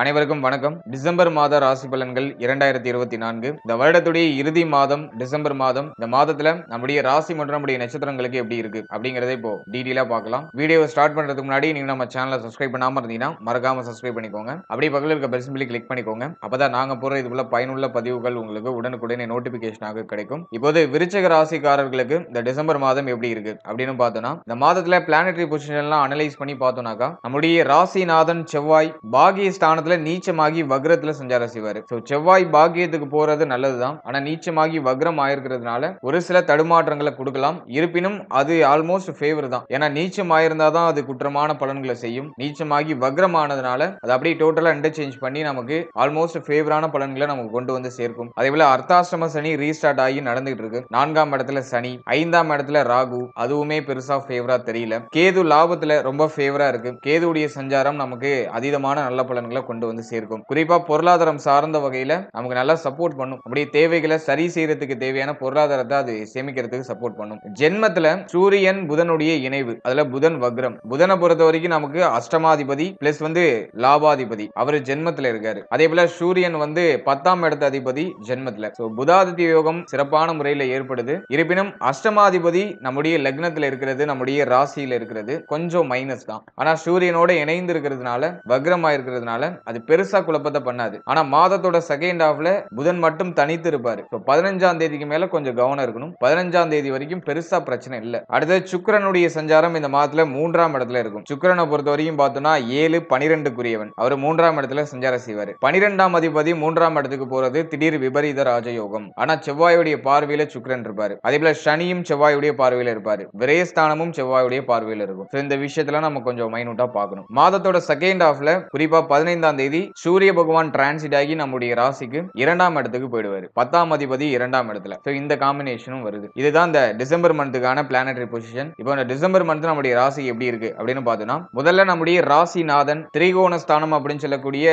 அனைவருக்கும் வணக்கம். டிசம்பர் மாத ராசி பலன்கள் இரண்டாயிரத்தி இருபத்தி நான்கு. இந்த வருடத்துடைய இறுதி மாதம் டிசம்பர் மாதம் இந்த மாதத்துல நம்முடைய ராசி மற்றும் நம்முடைய நட்சத்திரங்களுக்கு எப்படி இருக்கு அப்படிங்கறதை இப்போ டீடெயிலா பார்க்கலாம். வீடியோ ஸ்டார்ட் பண்றதுக்கு முன்னாடி நீங்க நம்ம சேனலை சப்ஸ்கிரைப் பண்ணாம இருந்தீங்கன்னா மறக்காம சப்ஸ்கிரைப் பண்ணிக்கோங்க. அப்படியே பக்கத்தில் இருக்க பெல் சிம்பிளி கிளிக் பண்ணிக்கோங்க. அப்பதான் நாங்க போற இது போல பயனுள்ள பதிவுகள் உங்களுக்கு உடனுக்குடனே நோட்டிபிகேஷனாக கிடைக்கும். இப்போது விருச்சக ராசிக்காரர்களுக்கு இந்த டிசம்பர் மாதம் எப்படி இருக்கு அப்படின்னு பார்த்தோம்னா இந்த மாதத்துல பிளானட்டரி பொசிஷன் எல்லாம் அனலைஸ் பண்ணி பார்த்தோம்னாக்கா நம்முடைய ராசிநாதன் செவ்வாய் பாகிய ஸ்தானத்துல நீச்சமாகி வக்ரத்துல சஞ்சாரம் செய்வாரு. ஸோ செவ்வாய் பாக்கியத்துக்கு போறது நல்லதுதான். ஆனா நீச்சமாகி வக்ரம் ஆயிருக்கிறதுனால ஒரு சில தடுமாற்றங்களை கொடுக்கலாம். இருப்பினும் அது ஆல்மோஸ்ட் ஃபேவர் தான். ஏன்னா நீச்சம் ஆயிருந்தாதான் அது குற்றமான பலன்களை செய்யும். நீச்சமாகி வக்ரம் ஆனதுனால அது அப்படியே டோட்டலா இன்டர்சேஞ்ச் பண்ணி நமக்கு ஆல்மோஸ்ட் ஃபேவரான பலன்களை நமக்கு கொண்டு வந்து சேர்க்கும். அதே போல அர்த்தாசிரம சனி ரீஸ்டார்ட் ஆகி நடந்துகிட்டு இருக்கு. நான்காம் இடத்துல சனி ஐந்தாம் இடத்துல ராகு. அதுவுமே பெருசா ஃபேவரா தெரியல. கேது லாபத்துல ரொம்ப ஃபேவரா இருக்கு. கேதுடைய சஞ்சாரம் நமக்கு அதீதமான நல்ல பலன்களை கொண்டு வந்து சேர்க்கும். குறிப்பா பொருளாதாரம் சார்ந்த வகையில நமக்கு நல்லா சப்போர்ட் பண்ணும். அப்படியே தேவைகளை சரி செய்யறதுக்கு தேவையான பொருளாதாரத்தை அது சேமிக்கிறதுக்கு சப்போர்ட் பண்ணும். ஜென்மத்துல சூரியன் புதனுடைய இணைவு. அதுல புதன் வக்ரம். புதனை பொறுத்த வரைக்கும் நமக்கு அஷ்டமாதிபதி பிளஸ் வந்து லாபாதிபதி. அவர் ஜென்மத்துல இருக்காரு. அதே போல சூரியன் வந்து பத்தாம் இடத்து அதிபதி ஜென்மத்துல. சோ புதாதித்ய யோகம் சிறப்பான முறையில ஏற்படுது. இருப்பினும் அஷ்டமாதிபதி நம்முடைய லக்னத்துல இருக்கிறது நம்முடைய ராசியில இருக்கிறது. கொஞ்சம் மைனஸ் தான். ஆனா சூரியனோட இணைந்து இருக்கிறதுனால வக்ரமா இருக்கிறதுனால அது பெருசா குழப்பத்தை பண்ணாது. ஆனா மாதத்தோட செகண்ட் ஹாஃப்ல புதன் மட்டும் தனித்து இருப்பாரு. இப்போ பதினஞ்சாம் தேதிக்கு மேல கொஞ்சம் கவனம் இருக்கணும். பதினஞ்சாம் தேதி வரைக்கும் பெருசா பிரச்சனை இல்ல. அடுத்தது சுக்கிரனுடைய சஞ்சாரம் இந்த மாதத்துல மூன்றாம் இடத்துல இருக்கும். சுக்கிரனை பொறுத்த வரைக்கும் பார்த்தோம்னா ஏழு பனிரெண்டுக்குரியவன். அவர் மூன்றாம் இடத்துல சஞ்சாரம் செய்வாரு. பனிரெண்டாம் அதிபதி மூன்றாம் இடத்துக்கு போறது திடீர் விபரீத ராஜயோகம். ஆனா செவ்வாயுடைய பார்வையில சுக்கரன் இருப்பாரு. அதே போல சனியும் செவ்வாயுடைய பார்வையில இருப்பாரு. விரயஸ்தானமும் செவ்வாயுடைய பார்வையில இருக்கும். இந்த விஷயத்துல நம்ம கொஞ்சம் மைனூட்டா பார்க்கணும். மாதத்தோட செகண்ட் ஹாஃப்ல குறிப்பா பதினைந்தாம் தேதி சூரிய பகவான் டிரான்சிட் ஆகி நம்முடைய ராசிக்கு இரண்டாம் இடத்துக்கு போயிடுவாரு. பத்தாம் அதிபதி இரண்டாம் இடத்துல. ஸோ இந்த காம்பினேஷனும் வருது. இதுதான் இந்த டிசம்பர் மந்த்துக்கான பிளானட்டரி பொசிஷன் இப்போ இந்த டிசம்பர் மந்த் நம்முடைய ராசி எப்படி இருக்கு அப்படின்னு பார்த்தோம்னா முதல்ல நம்முடைய ராசிநாதன் திரிகோண ஸ்தானம் அப்படின்னு சொல்லக்கூடிய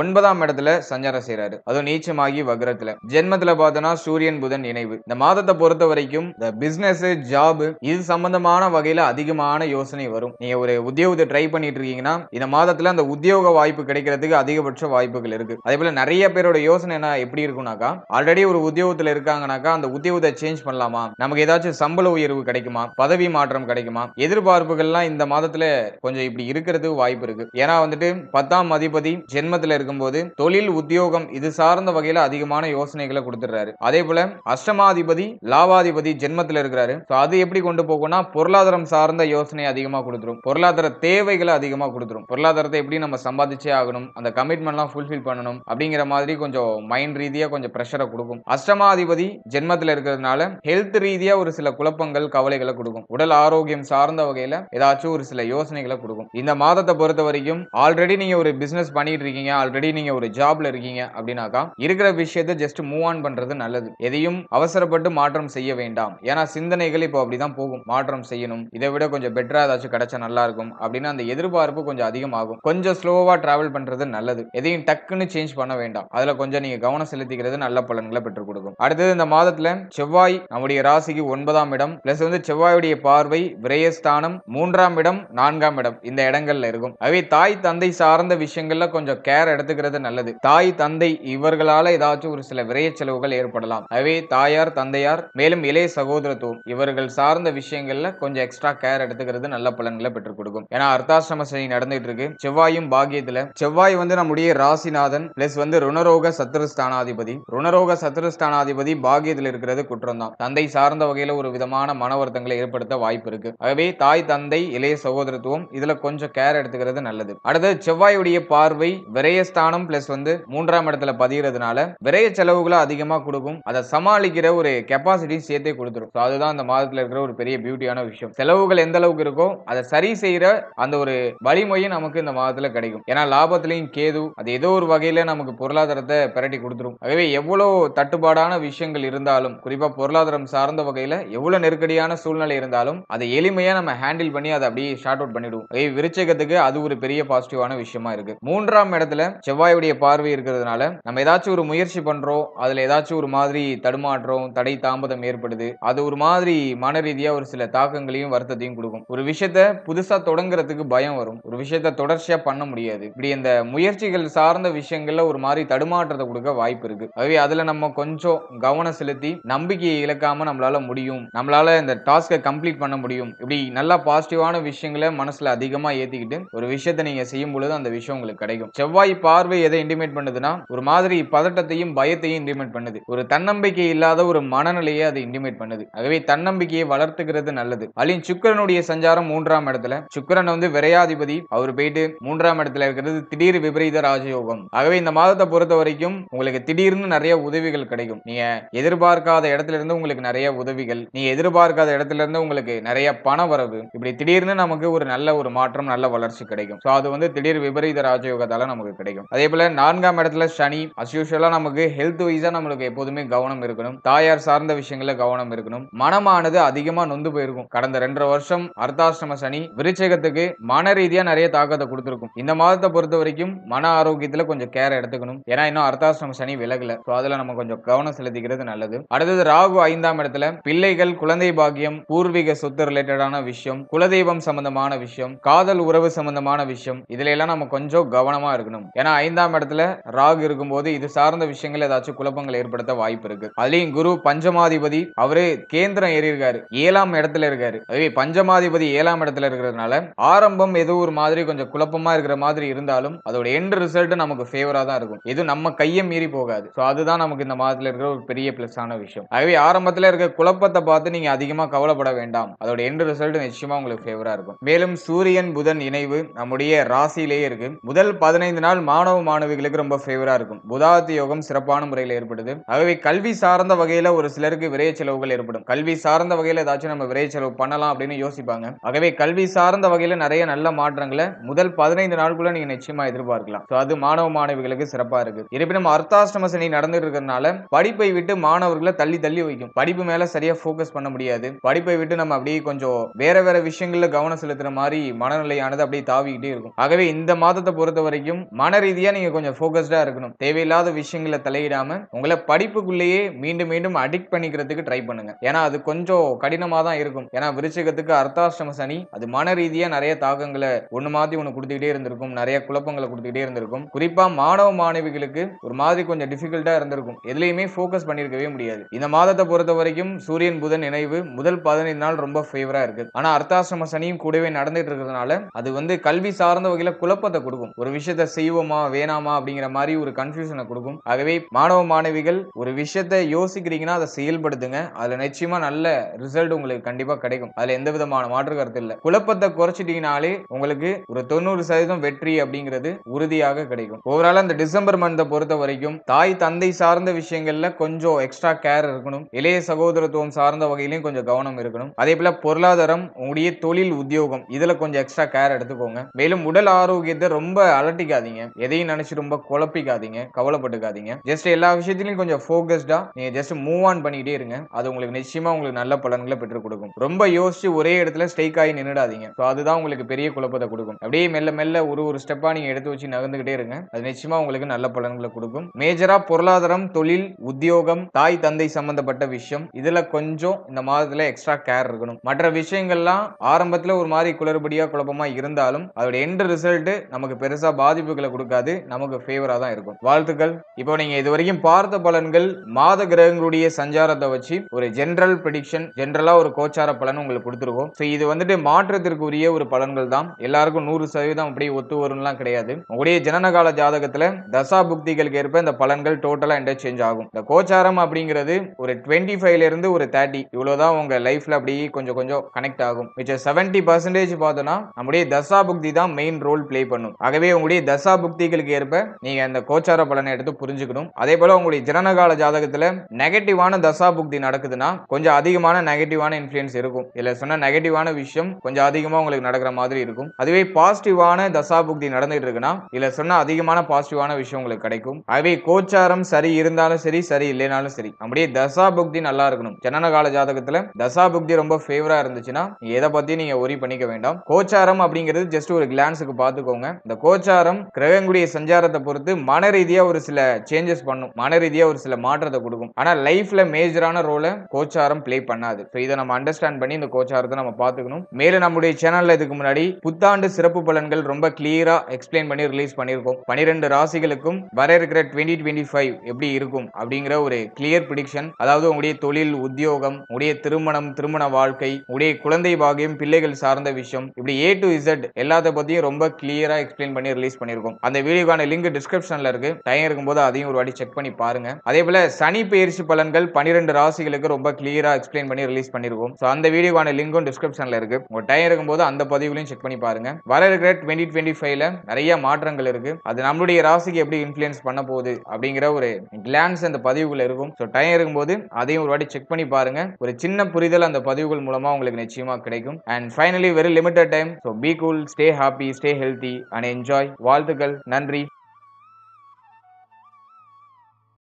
ஒன்பதாம் இடத்துல சஞ்சாரம் செய்யறாரு அதுவும் நீச்சமாகி வக்ரத்துல. ஜென்மத்துல பார்த்தோம்னா சூரியன் புதன் இணைவு. இந்த மாதத்தை பொறுத்த வரைக்கும் இந்த பிசினஸ் ஜாப் இது சம்பந்தமான வகையில அதிகமான யோசனை வரும். நீங்க ஒரு உத்தியோகத்தை ட்ரை பண்ணிட்டு இருக்கீங்கன்னா இந்த மாதத்துல அந்த உத்தியோக வாய்ப்பு கிடைக்கிறது கிடைக்கிறதுக்கு அதிகபட்ச வாய்ப்புகள் இருக்கு. அதே போல நிறைய பேரோட யோசனை என்ன எப்படி இருக்கும்னாக்கா ஆல்ரெடி ஒரு உத்தியோகத்துல இருக்காங்கனாக்கா அந்த உத்தியோகத்தை சேஞ்ச் பண்ணலாமா? நமக்கு ஏதாச்சும் சம்பள உயர்வு கிடைக்குமா? பதவி மாற்றம் கிடைக்குமா? எதிர்பார்ப்புகள்லாம் இந்த மாதத்துல கொஞ்சம் இப்படி இருக்கிறதுக்கு வாய்ப்பு இருக்கு. ஏன்னா வந்துட்டு பத்தாம் அதிபதி ஜென்மத்துல இருக்கும்போது தொழில் உத்தியோகம் இது சார்ந்த வகையில அதிகமான யோசனைகளை கொடுத்துடுறாரு. அதே போல அஷ்டமாதிபதி லாபாதிபதி ஜென்மத்துல இருக்கிறாரு. அது எப்படி கொண்டு போகும்னா பொருளாதாரம் சார்ந்த யோசனை அதிகமா கொடுத்துரும். பொருளாதார தேவைகளை அதிகமா கொடுத்துரும். பொருளாதாரத்தை எப்படி நம்ம சம்பாதிச்சே ஆகணும்? அந்த கமிட்மெண்ட்லாம் ஃபுல்ஃபில் பண்ணணும் அப்படிங்கிற மாதிரி கொஞ்சம் மைண்ட் ரீதியாக கொஞ்சம் ப்ரெஷரை கொடுக்கும். அஷ்டமாதிபதி ஜென்மத்தில் இருக்கிறதுனால ஹெல்த் ரீதியாக ஒரு சில குழப்பங்கள் கவலைகளை கொடுக்கும். உடல் ஆரோக்கியம் சார்ந்த வகையில் ஏதாச்சும் ஒரு சில யோசனைகளை கொடுக்கும். இந்த மாதத்தை பொறுத்த வரைக்கும் ஆல்ரெடி நீங்கள் ஒரு பிஸ்னஸ் பண்ணிட்டு இருக்கீங்க ஆல்ரெடி நீங்கள் ஒரு ஜாப்ல இருக்கீங்க அப்படின்னாக்கா இருக்கிற விஷயத்தை ஜஸ்ட் மூவ் ஆன் பண்ணுறது நல்லது. எதையும் அவசரப்பட்டு மாற்றம் செய்ய வேண்டாம். ஏன்னா சிந்தனைகள் இப்போ அப்படிதான் போகும். மாற்றம் செய்யணும். இதை விட கொஞ்சம் பெட்டரா ஏதாச்சும் கிடைச்சா நல்லா இருக்கும் அப்படின்னு அந்த எதிர்பார்ப்பு கொஞ்சம் அதிகமாகும். கொஞ்சம் ஸ்லோவா டிராவல் பண்றது நல்லது. எதையும் டக்குன்னு சேஞ்ச் பண்ண வேண்டாம். அதுல கொஞ்சம் நீங்க கவனம் செலுத்திக்கிறது நல்ல பலன்களை பெற்றுக் கொடுக்கும். அடுத்தது இந்த மாதத்துல செவ்வாய் நம்முடைய ராசிக்கு ஒன்பதாம் இடம் பிளஸ் வந்து செவ்வாயுடைய பார்வை விரயஸ்தானம் மூன்றாம் இடம் நான்காம் இடம் இந்த இடங்கள்ல இருக்கும். அவை தாய் தந்தை சார்ந்த விஷயங்கள்ல கொஞ்சம் கேர் எடுத்துக்கிறது நல்லது. தாய் தந்தை இவர்களால ஏதாச்சும் ஒரு சில விரய செலவுகள் ஏற்படலாம். அவை தாயார் தந்தையார் மேலும் இளைய சகோதரத்துவம் இவர்கள் சார்ந்த விஷயங்கள்ல கொஞ்சம் எக்ஸ்ட்ரா கேர் எடுத்துக்கிறது நல்ல பலன்களை பெற்றுக் கொடுக்கும். ஏன்னா அர்த்தாசிரம சனி நடந்துட்டு இருக்கு. செவ்வாயும் பாகியத்துல செவ்வாய் வந்து நம்முடைய ராசிநாதன் பிளஸ் வந்து ருணரோக சத்துருஸ்தானாதிபதி ருணரோக சத்ருஸ்தானாதிபதி பாகியத்தில் இருக்கிறது குற்றம் தான் தந்தை சார்ந்த வகையில ஒரு விதமான மன வருத்தங்களை ஏற்படுத்த வாய்ப்பு இருக்கு. ஆகவே தாய் தந்தை இளைய சகோதரத்துவம் இதுல கொஞ்சம் கேர் எடுத்துக்கிறது நல்லது. அடுத்தது செவ்வாயுடைய பார்வை விரயஸ்தானம் பிளஸ் வந்து மூன்றாம் இடத்துல பதிகிறதுனால விரய செலவுகளை அதிகமா கொடுக்கும். அதை சமாளிக்கிற ஒரு கெப்பாசிட்டி சேர்த்தே கொடுத்துரும். அதுதான் அந்த மாதத்துல இருக்கிற ஒரு பெரிய பியூட்டியான விஷயம். செலவுகள் எந்த அளவுக்கு இருக்கோ அதை சரி செய்யற அந்த ஒரு வழிமுறையும் நமக்கு இந்த மாதத்துல கிடைக்கும். ஏன்னா லாபத்திலையும் கேது அது ஏதோ ஒரு வகையில நமக்கு பொருளாதாரத்தை பிரட்டி கொடுத்துரும். ஆகவே எவ்வளவு தட்டுப்பாடான விஷயங்கள் இருந்தாலும் குறிப்பா பொருளாதாரம் சார்ந்த வகையில எவ்வளவு நெருக்கடியான சூழ்நிலை இருந்தாலும் அதை எளிமையா நம்ம ஹேண்டில் பண்ணி அதை அப்படியே ஷார்ட் அவுட் பண்ணிடுவோம். அதே விருச்சகத்துக்கு அது ஒரு பெரிய பாசிட்டிவான விஷயமா இருக்கு. மூன்றாம் இடத்துல செவ்வாயுடைய பார்வை இருக்கிறதுனால நம்ம ஏதாச்சும் ஒரு முயற்சி பண்றோம் அதுல ஏதாச்சும் ஒரு மாதிரி தடுமாற்றம் தடை தாமதம் ஏற்படுது. அது ஒரு மாதிரி மன ரீதியா ஒரு சில தாக்கங்களையும் வருத்தத்தையும் கொடுக்கும். ஒரு விஷயத்த புதுசா தொடங்குறதுக்கு பயம் வரும். ஒரு விஷயத்த தொடர்ச்சியா பண்ண முடியாது. இப்படி இந்த முயற்சிகள் சார்ந்த விஷயங்கள்ல ஒரு மாதிரி தடுமாற்றத்தை கொடுக்க வாய்ப்பு இருக்கு. ஆகவே அதுல நம்ம கொஞ்சம் கவனம் செலுத்தி நம்பிக்கையை இழக்காம நம்மளால முடியும் நம்மளால இந்த டாஸ்கை கம்ப்ளீட் பண்ண முடியும் இப்படி நல்லா பாசிட்டிவான விஷயங்களை மனசுல அதிகமா ஏத்திக்கிட்டு ஒரு விஷயத்தை நீங்க செய்யும் பொழுது அந்த விஷயம் உங்களுக்கு கிடைக்கும். செவ்வாய் பார்வை எதை இன்டிமேட் பண்ணுதுன்னா ஒரு மாதிரி பதட்டத்தையும் பயத்தையும் இன்டிமேட் பண்ணுது. ஒரு தன்னம்பிக்கை இல்லாத ஒரு மனநிலையை அதை இன்டிமேட் பண்ணுது. ஆகவே தன்னம்பிக்கையை வளர்த்துக்கிறது நல்லது. அலின் சுக்கிரனுடைய சஞ்சாரம் மூன்றாம் இடத்துல. சுக்கரன் வந்து விரையாதிபதி. அவர் போயிட்டு மூன்றாம் இடத்துல இருக்கிறது திடீர் விபரீத ராஜயோகம். ஆகவே இந்த மாதத்தை பொறுத்த வரைக்கும் உங்களுக்கு திடீர்னு நிறைய உதவிகள் கிடைக்கும். நீங்க எதிர்பார்க்காத இடத்துல இருந்து உங்களுக்கு நிறைய உதவிகள் நீங்க எதிர்பார்க்காத இடத்துல இருந்து உங்களுக்கு நிறைய பண வரவு இப்படி திடீர்னு நமக்கு ஒரு நல்ல ஒரு மாற்றம் நல்ல வளர்ச்சி கிடைக்கும். ஸோ அது வந்து திடீர் விபரீத ராஜயோகத்தால நமக்கு கிடைக்கும். அதே போல நான்காம் இடத்துல சனி அஸ்யூஷுவலா நமக்கு ஹெல்த் வைஸா நம்மளுக்கு எப்போதுமே கவனம் இருக்கணும். தாயார் சார்ந்த விஷயங்கள கவனம் இருக்கணும். மனமானது அதிகமா நொந்து போயிருக்கும். கடந்த ரெண்டரை வருஷம் அர்த்தாஷ்டம சனி விருச்சகத்துக்கு மன ரீதியா நிறைய தாக்கத்தை கொடுத்திருக்கும். இந்த மாதத்தை பொறுத்த வரைக்கும் மன ஆரோக்கியத்துல கொஞ்சம் கேர் எடுத்துக்கணும். ஏன்னா இன்னும் அர்த்தாசிரம சனி விலகல. சோ அதுல நம்ம கொஞ்சம் கவனம் செலுத்திக்கிறது நல்லது. அடுத்தது ராகு ஐந்தாம் இடத்துல பிள்ளைகள் குழந்தை பாக்கியம் பூர்வீக சொத்து ரிலேட்டடான விஷயம் குலதெய்வம் சம்பந்தமான விஷயம் காதல் உறவு சம்பந்தமான விஷயம் இதுல எல்லாம் நம்ம கொஞ்சம் கவனமா இருக்கணும். ஏன்னா ஐந்தாம் இடத்துல ராகு இருக்கும்போது இது சார்ந்த விஷயங்கள் ஏதாச்சும் குழப்பங்கள் ஏற்படுத்த வாய்ப்பு இருக்கு. அதுலயும் குரு பஞ்சமாதிபதி அவரு கேந்திரம் ஏறி இருக்காரு. ஏழாம் இடத்துல இருக்காரு. அதுவே பஞ்சமாதிபதி ஏழாம் இடத்துல இருக்கிறதுனால ஆரம்பம் ஏதோ ஒரு மாதிரி கொஞ்சம் குழப்பமா இருக்கிற மாதிரி இருந்தாலும் அதோட எண்ட் ரிசல்ட் நமக்கு ஃபேவரா தான் இருக்கும். இது நம்ம கையை மீறி போகாது. ஸோ அதுதான் நமக்கு இந்த மாதத்துல இருக்கிற ஒரு பெரிய பிளஸ் ஆன விஷயம். ஆகவே ஆரம்பத்துல இருக்க குழப்பத்தை பார்த்து நீங்க அதிகமா கவலைப்பட வேண்டாம். அதோட எண்ட் ரிசல்ட் நிச்சயமா உங்களுக்கு ஃபேவரா இருக்கும். மேலும் சூரியன் புதன் இணைவு நம்முடைய ராசியிலேயே இருக்கு. முதல் பதினைந்து நாள் மாணவ மாணவிகளுக்கு ரொம்ப ஃபேவரா இருக்கும். புதாத்து யோகம் சிறப்பான முறையில் ஏற்படுது. ஆகவே கல்வி சார்ந்த வகையில ஒரு சிலருக்கு விரைய செலவுகள் ஏற்படும். கல்வி சார்ந்த வகையில ஏதாச்சும் நம்ம விரைய செலவு பண்ணலாம் அப்படின்னு யோசிப்பாங்க. ஆகவே கல்வி சார்ந்த வகையில நிறைய நல்ல மாற்றங்களை முதல் பதினைந்து நாளுக்குள்ள நீங்க நிச்சயமா எதிர்பார்க்கலாம் ஸோ அது மாணவ மாணவிகளுக்கு சிறப்பா இருக்கு. இருப்பினும் அர்த்தாஷ்டம சனி நடந்துட்டு இருக்கிறதுனால படிப்பை விட்டு மாணவர்களை தள்ளி தள்ளி வைக்கும். படிப்பு மேல சரியா ஃபோக்கஸ் பண்ண முடியாது. படிப்பை விட்டு நம்ம அப்படியே கொஞ்சம் வேற வேற விஷயங்கள்ல கவனம் செலுத்துற மாதிரி மனநிலையானது அப்படியே தாவிக்கிட்டே இருக்கும். ஆகவே இந்த மாதத்தை பொறுத்த வரைக்கும் மன ரீதியா நீங்க கொஞ்சம் ஃபோக்கஸ்டா இருக்கணும். தேவையில்லாத விஷயங்களை தலையிடாம உங்களை படிப்புக்குள்ளேயே மீண்டும் மீண்டும் அடிக்ட் பண்ணிக்கிறதுக்கு ட்ரை பண்ணுங்க. ஏன்னா அது கொஞ்சம் கடினமா தான் இருக்கும். ஏன்னா விருச்சிகத்துக்கு அர்த்தாஷ்டம சனி அது மன ரீதியா நிறைய தாக்கங்களை ஒண்ணு மாத்தி ஒண்ணு கொடுத்துக்கிட்டே இருந்திருக்கும். நிறைய குழப்பங்களை கொடுத்துக்கிட்டே இருந்திருக்கும். குறிப்பா மாணவ மாணவிகளுக்கு ஒரு மாதிரி கொஞ்சம் டிஃபிகல்ட்டா இருந்திருக்கும். எதுலையுமே ஃபோக்கஸ் பண்ணிருக்கவே முடியாது. இந்த மாதத்தை பொறுத்த வரைக்கும் சூரியன் புதன் இணைவு முதல் பதினைந்து நாள் ரொம்ப ஃபேவரா இருக்கு. ஆனா அர்த்தாசிரம சனியும் கூடவே நடந்துட்டு இருக்கிறதுனால அது வந்து கல்வி சார்ந்த வகையில குழப்பத்தை கொடுக்கும். ஒரு விஷயத்த செய்வோமா வேணாமா அப்படிங்கிற மாதிரி ஒரு கன்ஃபியூஷனை கொடுக்கும். ஆகவே மாணவ மாணவிகள் ஒரு விஷயத்த யோசிக்கிறீங்கன்னா அதை செயல்படுத்துங்க. அதுல நிச்சயமா நல்ல ரிசல்ட் உங்களுக்கு கண்டிப்பா கிடைக்கும். அதுல எந்த விதமான மாற்று கருத்து இல்லை. குழப்பத்தை குறைச்சிட்டீங்கனாலே உங்களுக்கு ஒரு தொண்ணூறு சதவீதம் வெற்றி அப்படிங்கிறது உறுதியாக கிடைக்கும். ஓவரால் அந்த டிசம்பர் மந்தை பொறுத்த வரைக்கும் தாய் தந்தை சார்ந்த விஷயங்கள்ல கொஞ்சம் எக்ஸ்ட்ரா கேர் இருக்கணும். இளைய சகோதரத்துவம் சார்ந்த வகையிலையும் கொஞ்சம் கவனம் இருக்கணும். அதே போல பொருளாதாரம் உங்களுடைய தொழில் உத்தியோகம் இதுல கொஞ்சம் எக்ஸ்ட்ரா கேர் எடுத்துக்கோங்க. மேலும் உடல் ஆரோக்கியத்தை ரொம்ப அலட்டிக்காதீங்க. எதையும் நினைச்சு ரொம்ப குழப்பிக்காதீங்க. கவலைப்பட்டுக்காதீங்க. ஜஸ்ட் எல்லா விஷயத்திலையும் கொஞ்சம் ஃபோக்கஸ்டா நீங்க ஜஸ்ட் மூவ் ஆன் பண்ணிக்கிட்டே இருங்க. அது உங்களுக்கு நிச்சயமா உங்களுக்கு நல்ல பலன்களை பெற்றுக் கொடுக்கும். ரொம்ப யோசிச்சு ஒரே இடத்துல ஸ்டேக் ஆகி நின்றுடாதீங்க ஸோ அதுதான் உங்களுக்கு பெரிய குழப்பத்தை கொடுக்கும். அப்படியே மெல்ல மெல்ல ஒரு ஒரு ஸ்டெப்பா நீங்க எடுத்து வச்சு நகர்ந்துகிட்டே இருங்க. அது நிச்சயமா உங்களுக்கு நல்ல பலன்களை கொடுக்கும். மேஜரா பொருளாதாரம் தொழில் உத்தியோகம் தாய் தந்தை சம்பந்தப்பட்ட விஷயம். இதுல கொஞ்சம் இந்த மாதத்துல எக்ஸ்ட்ரா கேர் இருக்கணும். மற்ற விஷயங்கள்லாம் ஆரம்பத்துல ஒரு மாதிரி குளறுபடியா குழப்பமா இருந்தாலும் அதோட எண்ட் ரிசல்ட் நமக்கு பெருசா பாதிப்புகளை கொடுக்காது. நமக்கு ஃபேவரா தான் இருக்கும். வாழ்த்துக்கள். இப்போ நீங்க இது வரைக்கும் பார்த்த பலன்கள் மாத கிரகங்களுடைய சஞ்சாரத்தை வச்சு ஒரு ஜென்ரல் ப்ரெடிக்ஷன் ஜென்ரலா ஒரு கோச்சார பலன் உங்களுக்கு கொடுத்துருக்கோம். ஸோ இது வந்துட்டு மாற்றத்திற்கு உரிய ஒரு பலன்கள் தான். எல்லாருக்கும் நூறு சதவீதம் அப்படியே ஒத்து வரும்லாம் கிடையாது. உங்களுடைய ஜனனகால ஜாதகத்துல தசா புக்திகளுக்கு ஏற்ப இந்த பலன்கள் டோட்டலா இன்டர்சேஞ்ச் ஆகும். இந்த கோச்சாரம் அப்படிங்கிறது ஒரு டுவெண்ட்டி ஃபைவ்ல இருந்து ஒரு தேர்ட்டி இவ்வளவுதான் உங்க லைஃப்ல அப்படியே கொஞ்சம் கொஞ்சம் கனெக்ட் ஆகும். மிச்சம் செவன்டி பர்சன்டேஜ் பார்த்தோம்னா நம்முடைய தசா புக்தி தான் மெயின் ரோல் ப்ளே பண்ணும். ஆகவே உங்களுடைய தசா புக்திகளுக்கு ஏற்ப நீங்க அந்த கோச்சார பலனை எடுத்து புரிஞ்சுக்கணும். அதே போல உங்களுடைய ஜனனகால ஜாதகத்துல நெகட்டிவான தசா புக்தி நடக்குதுன்னா கொஞ்சம் அதிகமான நெகட்டிவான இன்ஃபுளுன்ஸ் இருக்கும். இதுல சொன்ன நெகட்டிவான விஷயம் கொஞ்சம் அதிகமா உங்களுக்கு நடக்கிற மாதிரி இருக்கும். அதுவே பாசிட்டிவான தசா புக்தி நடந்துட்டு இருக்குன்னா இதுல சொன்ன அதிகமான பாசிட்டிவான விஷயம் உங்களுக்கு கிடைக்கும். ஆகவே கோச்சாரம் சரி இருந்தாலும் சரி சரி இல்லைனாலும் சரி. நம்முடைய தசா புக்தி நல்லா இருக்கணும். ஜனனகால ஜாதகத்துல தசா புக்தி ரொம்ப ஃபேவரா இருந்துச்சுன்னா எதை பத்தி நீங்க ஒரி பண்ணிக்க வேண்டாம். கோச்சாரம் அப்படிங்கிறது ஜஸ்ட் ஒரு கிளான்ஸுக்கு பார்த்துக்கோங்க. இந்த கோச்சாரம் கிரகங்களுடைய சஞ்சாரத்தை பொறுத்து மன ரீதியா ஒரு சில சேஞ்சஸ் பண்ணும். மன ரீதியா ஒரு சில மாற்றத்தை கொடுக்கும். ஆனா லைஃப்ல மேஜரான ரோலை கோச்சாரம் ப்ளே பண்ணாது. இதை நம்ம அண்டர்ஸ்டாண்ட் பண்ணி இந்த கோச்சாரத்தை நம்ம பார்த்துக்கணும். மேலும் நம்முடைய சேனல்ல இதுக்கு முன்னாடி புத்தாண்டு சிறப்பு பலன்கள் ரொம்ப கிளியரா எக்ஸ்பிளைன் பண்ணி ரிலீஸ் பண்ணியிருக்கோம் பனிரெண்டு ராசிகளுக்கும் வர இருக்கிற டுவெண்ட்டி டுவெண்ட்டி ஃபைவ் எப்படி இருக்கும் அப்படிங்கிற ஒரு கிளியர் ப்ரிடிக்ஷன் அதாவது உங்களுடைய தொழில் உத்தியோகம் உடைய திருமணம் திருமண வாழ்க்கை உடைய குழந்தை பாகியம் பிள்ளைகள் சார்ந்த விஷயம் இப்படி ஏ டு இசட் எல்லாத்த பத்தியும் ரொம்ப கிளியரா எக்ஸ்பிளைன் பண்ணி ரிலீஸ் பண்ணியிருக்கோம் அந்த வீடியோக்கான லிங்க் டிஸ்கிரிப்ஷன்ல இருக்கு. டைம் இருக்கும்போது அதையும் ஒரு வாட்டி செக் பண்ணி பாருங்க. அதே போல சனி பயிற்சி பலன்கள் பனிரெண்டு ராசிகளுக்கு ரொம்ப கிளியரா எக்ஸ்பிளைன் பண்ணி ரிலீஸ் பண்ணியிருக்கோம் ஸோ அந்த வீடியோக்கான லிங்கும் டிஸ்கிரிப்ஷன்ல இருக்கு. உங்க டைம் இருக்கும்போது அந்த பதிவுலையும் செக் பண்ணி பாருங்க. வர இருக்கிற டுவெண்ட்டி டுவெண்ட்டி ஃபைவ்ல நிறைய மாற்றங்கள் இருக்கு. அது நம்மளுடைய ராசிக்கு எப்படி இன்ஃபுளுன்ஸ் பண்ண போகுது அப்படிங்கிற ஒரு கிளான்ஸ் அந்த பதிவுகள் இருக்கும். ஸோ டைம் இருக்கும்போது அதையும் ஒரு வாட்டி செக் பண்ணி பாருங்க. ஒரு சின்ன புரிதல் அந்த பதிவுகள் மூலமா உங்களுக்கு நிச்சயமா கிடைக்கும். And finally very limited time so be cool stay happy stay healthy and enjoy வாழ்த்துக்கள் நன்றி.